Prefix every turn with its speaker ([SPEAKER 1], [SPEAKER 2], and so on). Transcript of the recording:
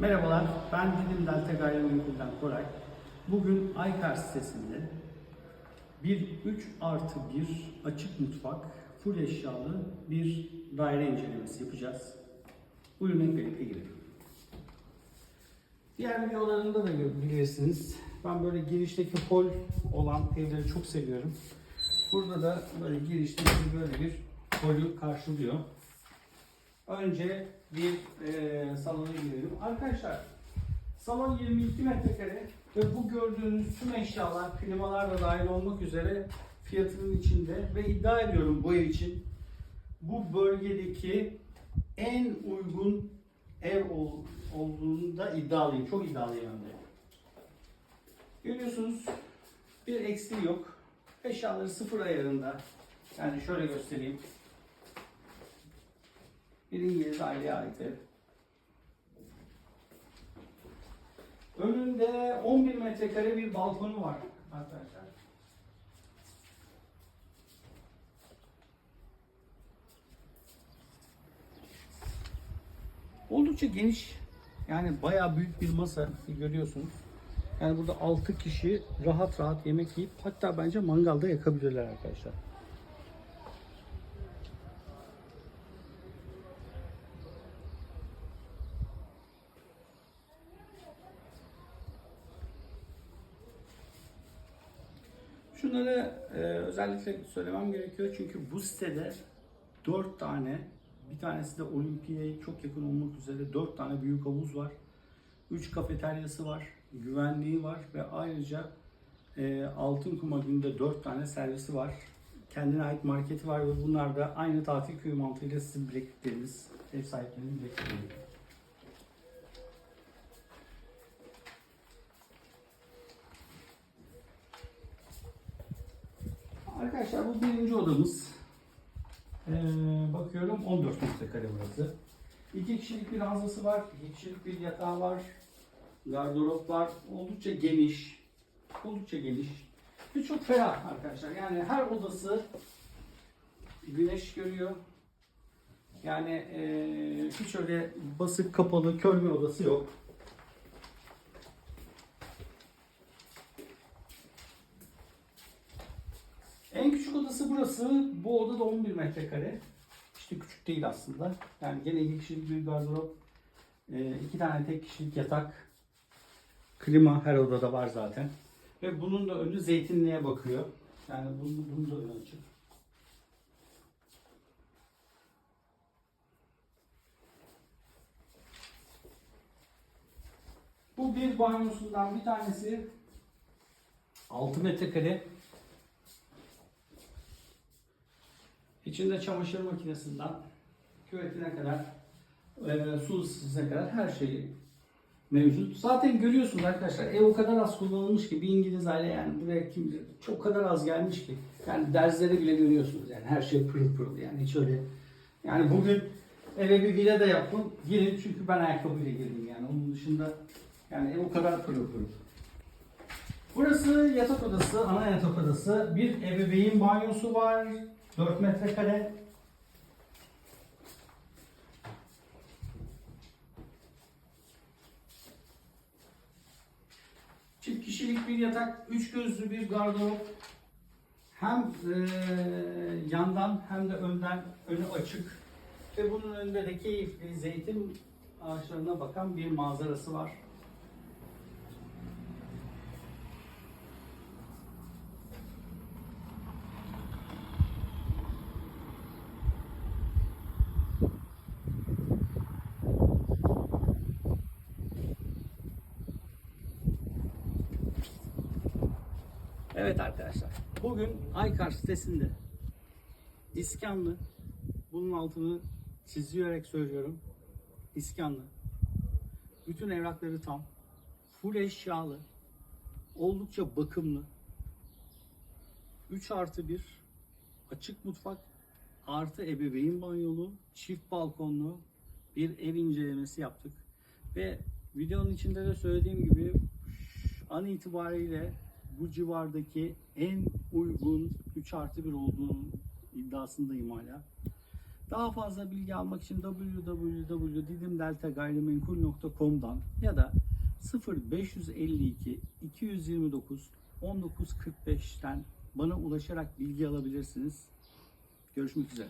[SPEAKER 1] Merhabalar, ben Didim Delta Gayrimenkul'den Koray. Bugün Aykar sitesinde bir 3 artı 1 açık mutfak, full eşyalı bir daire incelemesi yapacağız. Buyurun hep birlikte girelim. Diğer videolarında da bilirsiniz. Ben böyle girişteki hol olan evleri çok seviyorum. Burada da böyle girişte bizi böyle bir holü karşılıyor. Önce bir e, salona girelim. Arkadaşlar salon 22 metrekare ve bu gördüğünüz tüm eşyalar klimalar da dahil olmak üzere fiyatının içinde ve iddia ediyorum bu ev için bu bölgedeki en uygun ev ol, olduğunda iddialıyım. Çok iddialıyım hem de. Görüyorsunuz bir eksiği yok. Eşyaları sıfır ayarında. Yani şöyle göstereyim. Bir İngiliz aileye ait ev. Önünde 11 metrekare bir balkonu var arkadaşlar. Oldukça geniş. Yani bayağı büyük bir masa görüyorsunuz. Yani burada 6 kişi rahat rahat yemek yiyip hatta bence mangalda yakabilirler arkadaşlar. Şunları e, özellikle söylemem gerekiyor çünkü bu sitede 4 tane, bir tanesi de Olimpiya'ya çok yakın olmak üzere 4 tane büyük havuz var. 3 kafeteryası var, güvenliği var ve ayrıca e, Altın Kuma günde 4 tane servisi var. Kendine ait marketi var ve bunlar da aynı tatil köyü mantığıyla sizin bileklikleriniz, ev sahiplerinin bileklikleri. Arkadaşlar bu birinci odamız. Ee, bakıyorum 14 metrekare burası. İki kişilik bir ranzası var, iki kişilik bir yatağı var, gardırop var. Oldukça geniş, oldukça geniş ve çok ferah arkadaşlar. Yani her odası güneş görüyor. Yani ee, hiç öyle basık kapalı kör bir odası yok. En küçük odası burası. Bu oda da 11 metrekare. İşte küçük değil aslında. Yani gene iki kişilik bir gardırop. e, iki tane tek kişilik yatak. Klima her odada var zaten. Ve bunun da önü zeytinliğe bakıyor. Yani bunun, bunun da önü. Bu bir banyosundan bir tanesi 6 metrekare. İçinde çamaşır makinesinden küvetine kadar, e, su ısıtıcısına kadar her şey mevcut. Zaten görüyorsunuz arkadaşlar ev o kadar az kullanılmış ki bir İngiliz aile yani buraya kim çok kadar az gelmiş ki. Yani derzleri bile görüyorsunuz yani her şey pırıl pırıl yani hiç öyle. Yani bugün eve bir villa da yaptım. Girin çünkü ben ayakkabıyla girdim yani onun dışında yani ev o kadar pırıl pırıl. Burası yatak odası, ana yatak odası. Bir ebeveyn banyosu var. 4 metrekare. Çift kişilik bir yatak, üç gözlü bir gardırop. Hem eee, yandan hem de önden önü açık. Ve bunun önünde de keyifli zeytin ağaçlarına bakan bir manzarası var. Evet arkadaşlar, bugün Aykar sitesinde İskanlı, bunun altını çizerek söylüyorum, İskanlı. Bütün evrakları tam, full eşyalı, oldukça bakımlı, 3 artı 1, açık mutfak, artı ebeveyn banyolu, çift balkonlu bir ev incelemesi yaptık. Ve videonun içinde de söylediğim gibi an itibariyle bu civardaki en uygun 3 artı 1 olduğunu iddiasındayım hala. Daha fazla bilgi almak için www.didimdeltagayrimenkul.com'dan ya da 0552 229 1945'ten bana ulaşarak bilgi alabilirsiniz. Görüşmek üzere.